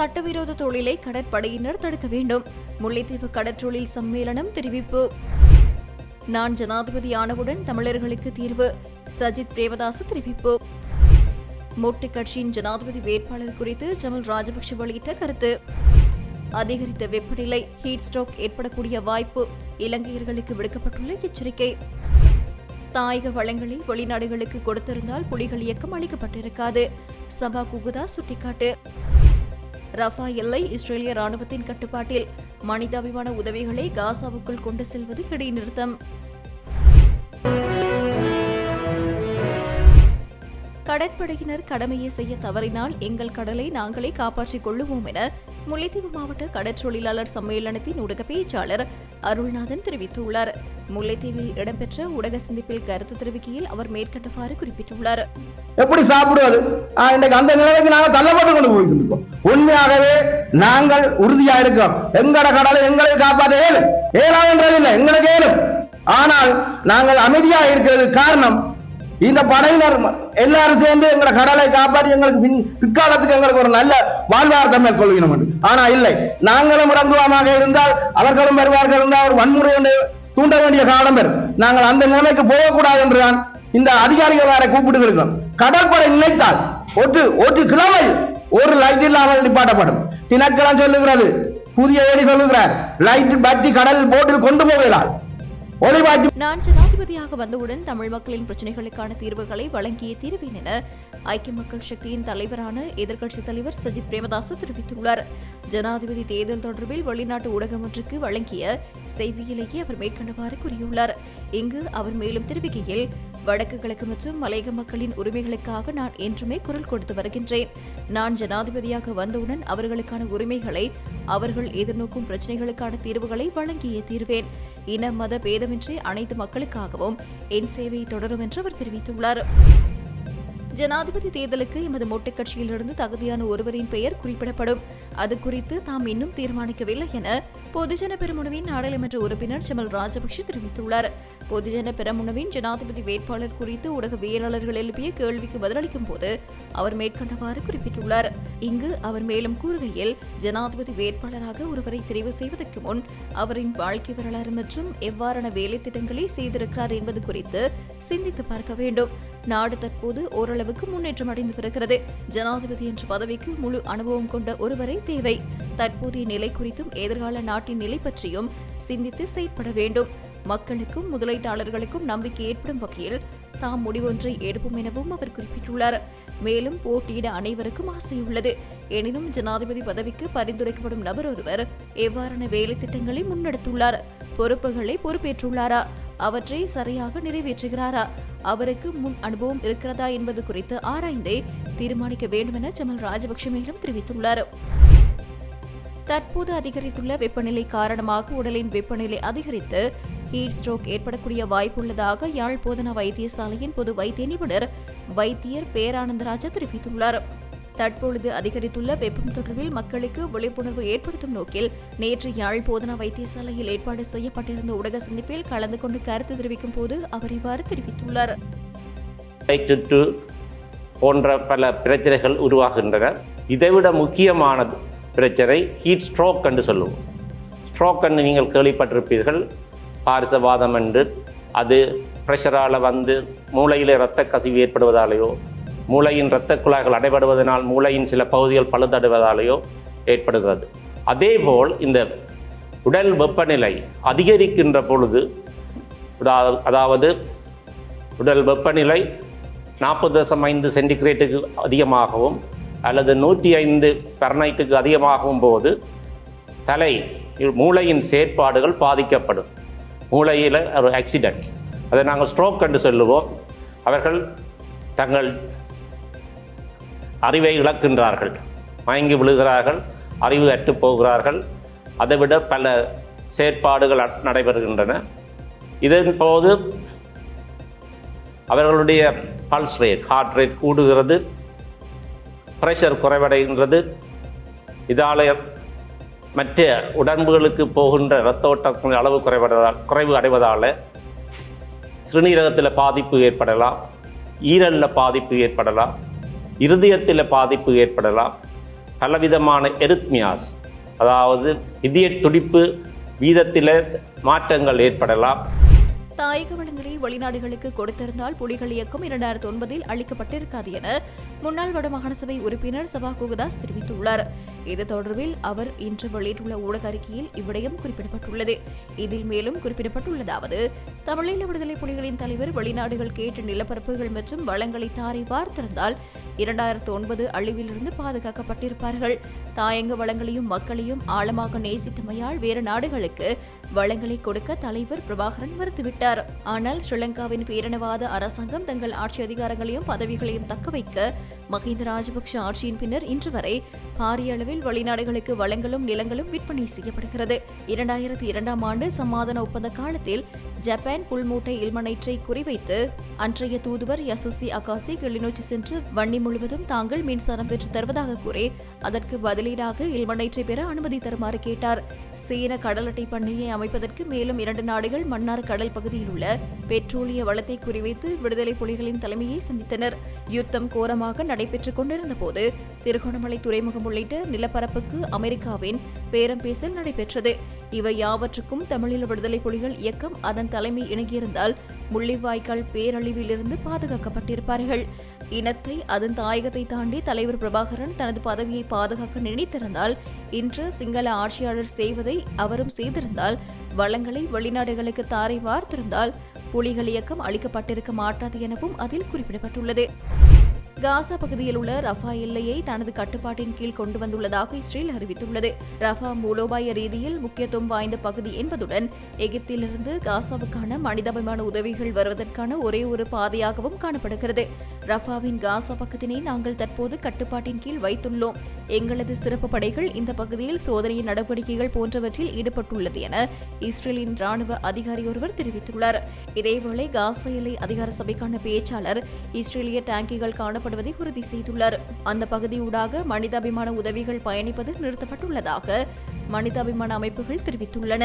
சட்டவிரோத தொழிலை கடற்படையினர் தடுக்க வேண்டும். முல்லைத்தீவு கடற்றொழில் சம்மேளனம் தெரிவிப்பு. நான் ஜனாதிபதியானவுடன் தமிழர்களுக்கு தீர்வு. சஜித் பிரேமதாச தெரிவிப்பு. மொட்டு கட்சியின் ஜனாதிபதி வேட்பாளர் குறித்து ஜமல் ராஜபக்ஷ வெளியிட்ட கருத்து. அதிகரித்த வெப்பநிலை ஹீட் ஸ்ட்ரோக் ஏற்படக்கூடிய வாய்ப்பு இலங்கையர்களுக்கு விடுக்கப்பட்டுள்ள எச்சரிக்கை. தாயக வளங்களை வெளிநாடுகளுக்கு கொடுத்திருந்தால் புலிகள் இயக்கம் அளிக்கப்பட்டிருக்காது. சபா குகுதா சுட்டிக்காட்டு. ரஃபா எல்லை இஸ்ரேலிய ராணுவத்தின் கட்டுப்பாட்டில். மனிதாபிமான உதவிகளை காசாவுக்குள் கொண்டு செல்வது இடைநிறுத்தம். கடற்படையினர் கடமையை செய்ய தவறினால் எங்கள் கடலை நாங்களே காப்பாற்றிக் கொள்ளுவோம் என முல்லைத்தீவு மாவட்ட கடற்றொழிலாளர் சம்மேளனத்தின் ஊடக பேச்சாளர் அருள்நாதன் தெரிவித்துள்ளார். முல்லைத்தீவில் இடம்பெற்ற ஊடக சந்திப்பில் கருத்து தெரிவிக்கையில் அவர் மேற்கண்டவாறு குறிப்பிட்டுள்ளார். எப்படி சாப்பிடுவது? ஆஹ், இன்னைக்கு அந்த நிலைமைக்கு நாங்கள் தள்ளப்பட்டு கொண்டு போயிருக்கோம் உண்மையாகவே நாங்கள் உறுதியா இருக்கோம். எங்கட கடலை எங்களை காப்பாற்ற ஏலும் என்றது என்றதில்லை எங்களுக்கு ஏழும் ஆனால் நாங்கள் அமைதியா இருக்கிறது காரணம் இந்த படையினர் எல்லாரும் சேர்ந்து எங்களை கடலை காப்பாற்றி எங்களுக்கு பின் பிற்காலத்துக்கு எங்களுக்கு ஒரு நல்ல வாழ்வாரத்தை மேற்கொள்கிறோம் ஆனா இல்லை. நாங்களும் இறங்குவமாக இருந்தால் அவர்களும் வருவார்கள் இருந்தால் ஒரு வன்முறை தூண்ட வேண்டிய காலம் வரும். நாங்கள் அந்த நிலைமைக்கு போகக்கூடாது என்றுதான் இந்த அதிகாரிகள் வேற கூப்பிட்டு இருக்கோம் கடற்படை நினைத்தால் ஒரு ஒரு கிழமை ஒரு லைட் இல்லாமல் நிப்பாட்டப்படும். தினக்கிழம் சொல்லுகிறது புதிய ஏடி சொல்லுகிறார் லைட் பற்றி கடல் போட்டில் கொண்டு போகலாம் நான் ஜனாதிபதியாக வந்தவுடன் தமிழ் மக்களின் பிரச்சனைகளுக்கான தீர்வுகளை வழங்கிய தீர்வேன் என ஐக்கிய மக்கள் சக்தியின் தலைவரான எதிர்க்கட்சித் தலைவர் சஜித் பிரேமதாச தெரிவித்துள்ளார். ஜனாதிபதி தேர்தல் தொடர்பில் வெளிநாட்டு ஊடகம் ஒன்றுக்கு வழங்கிய செய்தியிலேயே அவர் மேற்கண்டவாறு கூறியுள்ளார். இங்கு அவர் மேலும் தெரிவிக்கையில் வடக்கு கிழக்கு மற்றும் மலையக மக்களின் உரிமைகளுக்காக நான் என்றுமே குரல் கொடுத்து வருகின்றேன். நான் ஜனாதிபதியாக வந்தவுடன் அவர்களுக்கான உரிமைகளை அவர்கள் எதிர்நோக்கும் பிரச்சினைகளுக்கான தீர்வுகளை வழங்கியே தீர்வேன். இன மத பேதமின்றி அனைத்து மக்களுக்காகவும் என் சேவை தொடரும் என்று அவர் தெரிவித்துள்ளார். ஜனாதிபதி தேர்தலுக்கு எமது மொட்டை கட்சியிலிருந்து தகுதியான ஒருவரின் பெயர் குறிப்பிடப்படும். அது குறித்து தாம் இன்னும் தீர்மானிக்கவில்லை என பொதுஜன பெருமுனவின் நாடாளுமன்ற உறுப்பினர் செமல் ராஜபக்ஷ தெரிவித்துள்ளார். பொதுஜன பெருமுனவின் ஜனாதிபதி வேட்பாளர் குறித்து ஊடகவியலாளர்கள் எழுப்பிய கேள்விக்கு பதிலளிக்கும் போது அவர் மேற்கண்டவாறு குறிப்பிட்டுள்ளார். இங்கு அவர் மேலும் கூறுகையில் ஜனாதிபதி வேட்பாளராக ஒருவரை தெரிவு செய்வதற்கு முன் அவரின் வாழ்க்கை வரலாறு மற்றும் எவ்வாறான வேலை திட்டங்களை செய்திருக்கிறார் என்பது குறித்து சிந்தித்து பார்க்க வேண்டும். நாடு தற்போது ஓரளவுக்கு முன்னேற்றம் அடைந்து வருகிறது. ஜனாதிபதி என்ற பதவிக்கு முழு அனுபவம் கொண்ட ஒருவரை தேவை. தற்போதைய நிலை குறித்தும் எதிர்கால நாடு நாட்டின் நிலை பற்றியும் சிந்தித்து செயற்பட வேண்டும். மக்களுக்கும் முதலீட்டாளர்களுக்கும் நம்பிக்கை ஏற்படும் வகையில் தாம் முடிவொன்றை எடுப்போம் எனவும் அவர் குறிப்பிட்டுள்ளார். மேலும் போட்டியிட அனைவருக்கும் ஆசையுள்ளது. எனினும் ஜனாதிபதி பதவிக்கு பரிந்துரைக்கப்படும் நபர் ஒருவர் எவ்வாறான வேலை திட்டங்களை முன்னெடுத்துள்ளார்? பொறுப்புகளை பொறுப்பேற்றுள்ளாரா? அவற்றை சரியாக நிறைவேற்றுகிறாரா? அவருக்கு முன் அனுபவம் இருக்கிறதா என்பது குறித்து ஆராய்ந்தே தீர்மானிக்க வேண்டும் என ஜமல் ராஜபக்ஷ மேலும் தெரிவித்துள்ளார். தற்போது அதிகரித்துள்ள வெப்பநிலை காரணமாக உடலின் வெப்பநிலை அதிகரித்து ஹீட் ஸ்ட்ரோக் ஏற்படக்கூடிய வாய்ப்புள்ளதாக யாழ் போதனா வைத்தியசாலையின் பொது வைத்திய நிபுணர் வைத்தியர் பேரானந்தராஜா தெரிவித்துள்ளார். தற்பொழுது அதிகரித்துள்ள வெப்பம் தொடர்பில் மக்களுக்கு விழிப்புணர்வு ஏற்படுத்தும் நோக்கில் நேற்று யாழ் போதனா வைத்தியசாலையில் ஏற்பாடு செய்யப்பட்டிருந்த ஊடக சந்திப்பில் கலந்து கொண்டு கருத்து தெரிவிக்கும் போது அவர் இவ்வாறு தெரிவித்துள்ளார். போன்ற பல பிரச்சனைகள் உருவாகின்றன. இதைவிட முக்கியமானது பிரச்சனை ஹீட் ஸ்ட்ரோக் என்று சொல்லுவோம். ஸ்ட்ரோக் என்று நீங்கள் கேள்விப்பட்டிருப்பீர்கள். பாரிசவாதம் என்று அது ப்ரெஷரால் வந்து மூளையில் இரத்த கசிவு ஏற்படுவதாலேயோ மூளையின் இரத்த குழாய்கள் அடைபடுவதனால் மூளையின் சில பகுதிகள் பழுதடைவதாலேயோ ஏற்படுகிறது. அதேபோல் இந்த உடல் வெப்பநிலை அதிகரிக்கின்ற பொழுது அதாவது- அதாவது உடல் வெப்பநிலை நாற்பது தசம் ஐந்து சென்டிகிரேட்டுக்கு அதிகமாகவும் அல்லது நூற்றி ஐந்து பெர்னைட்டுக்கு அதிகமாகும் போது தலை மூளையின் செயற்பாடுகள் பாதிக்கப்படும். மூளையில் ஒரு ஆக்சிடெண்ட் அதை நாங்கள் ஸ்ட்ரோக் என்று சொல்லுவோம். அவர்கள் தங்கள் அறிவை இழக்கின்றார்கள். மயங்கி விழுகிறார்கள் அறிவு அற்று போகிறார்கள். அதைவிட பல செயற்பாடுகள் அ- நடைபெறுகின்றன. இதன் போது அவர்களுடைய பல்ஸ் ரேட் ஹார்ட் ரேட் கூடுகிறது. ப்ரெஷர் குறைவடைகின்றது. இதால் மற்ற உடம்புகளுக்கு போகின்ற இரத்த ஓட்டத்தின் அளவு குறைவதால் குறைவு அடைவதால் சிறுநீரகத்தில் பாதிப்பு ஏற்படலாம் ஈரலில் பாதிப்பு ஏற்படலாம் இருதயத்தில் பாதிப்பு ஏற்படலாம் பலவிதமான எரித்மியாஸ் அதாவது இதய துடிப்பு வீதத்தில் மாற்றங்கள் ஏற்படலாம். தாயக வளங்களை வெளிநாடுகளுக்கு கொடுத்திருந்தால் புலிகள் இயக்கம் இரண்டாயிரத்தி ஒன்பதில் அளிக்கப்பட்டிருக்காது என முன்னாள் வடமாகாண சபை உறுப்பினர் சபா குகதாஸ் தெரிவித்துள்ளார். இது தொடர்பில் அவர் இன்று வெளியிட்டுள்ள ஊடக அறிக்கையில் இவ்விடயம் குறிப்பிடப்பட்டுள்ளது. இதில் மேலும் குறிப்பிடப்பட்டுள்ளதாவது தமிழீழ விடுதலை புலிகளின் தலைவர் வெளிநாடுகள் கேட்டு நிலப்பரப்புகள் மற்றும் வளங்களை தாரை பார்த்திருந்தால் இரண்டாயிரத்து ஒன்பது அழிவிலிருந்து பாதுகாக்கப்பட்டிருப்பார்கள். தாயங்க வளங்களையும் மக்களையும் ஆழமாக நேசித்தமையால் வேறு நாடுகளுக்கு வளங்களை கொடுக்க தலைவர் பிரபாகரன் மறுத்துவிட்டார். ஆனால் ஸ்ரீலங்காவின் பேரினவாத அரசாங்கம் தங்கள் ஆட்சி அதிகாரங்களையும் பதவிகளையும் தக்க வைக்க மஹிந்த ராஜபக்ஷ ஆட்சியின் பின்னர் இன்று வரை பாரிய அளவில் வெளிநாடுகளுக்கு வளங்களும் நிலங்களும் விற்பனை செய்யப்படுகிறது. இரண்டாயிரத்தி இரண்டாம் ஆண்டு சமாதான ஒப்பந்த காலத்தில் ஜப்பான் புல்மூட்டை இல்மனைற்றை குறிவைத்து அன்றைய தூதுவர் யசுசி அகாசி கிளிநொச்சி சென்று வன்னி முழுவதும் தாங்கள் மின்சாரம் பெற்று தருவதாக கூறி அதற்கு பதிலீடாக இல்மனைற்றை பெற அனுமதி தருமாறு கேட்டார். சீன கடல் அட்டை பண்ணையை அமைப்பதற்கு மேலும் இரண்டு நாடுகள் மன்னார் கடல் பகுதியில் உள்ள பெட்ரோலிய வளத்தை குறிவைத்து விடுதலை புலிகளின் தலைமையை சந்தித்தனர். யுத்தம் கோரமாக நடைபெற்றுக் கொண்டிருந்த போது திருகோணமலை துறைமுகம் உள்ளிட்ட நிலப்பரப்புக்கு அமெரிக்காவின் பேரம் பேசல் நடைபெற்றது. இவை யாவற்றுக்கும் தமிழீழ விடுதலை புலிகள் இயக்கம் அதன் தலைமை இணங்கியிருந்தால் முள்ளிவாய்க்கால் பேரழிவிலிருந்து பாதுகாக்கப்பட்டிருப்பார்கள். இனத்தை அதன் தாயகத்தை தாண்டி தலைவர் பிரபாகரன் தனது பதவியை பாதுகாக்க நினைத்திருந்தால் இன்று சிங்கள ஆட்சியாளர் செய்வதை அவரும் செய்திருந்தால் வளங்களை வெளிநாடுகளுக்கு தாரை வார்த்திருந்தால் புலிகள் இயக்கம் அளிக்கப்பட்டிருக்க மாட்டாது எனவும் அதில் குறிப்பிடப்பட்டுள்ளது. காசா பகுதியில் உள்ள ரஃபா எல்லையை தனது கட்டுப்பாட்டின் கீழ் கொண்டு வந்துள்ளதாக இஸ்ரேல் அறிவித்துள்ளது. ரஃபா மூலோபாய ரீதியில் முக்கியத்துவம் வாய்ந்த பகுதி என்பதுடன் எகிப்திலிருந்து காசாவுக்கான மனிதாபிமான உதவிகள் வருவதற்கான ஒரே ஒரு பாதையாகவும் காணப்படுகிறது. ரஃபாவின் காசா பக்கத்தினை நாங்கள் தற்போது கட்டுப்பாட்டின் கீழ் வைத்துள்ளோம். எங்களது சிறப்பு படைகள் இந்த பகுதியில் சோதனை நடவடிக்கைகள் போன்றவற்றில் ஈடுபட்டுள்ளது என இஸ்ரேலின் ராணுவ அதிகாரி ஒருவர் தெரிவித்துள்ளார். இதேவேளை காசா எல்லை அதிகார சபைக்கான பேச்சாளர் இஸ்ரேலிய டாங்கிகள் காணப்படுவதை உறுதி செய்துள்ளார். அந்த பகுதியூடாக மனிதாபிமான உதவிகள் பயணிப்பது நிறுத்தப்பட்டுள்ளதாக மனிதாபிமான அமைப்புகள் தெரிவித்துள்ளன.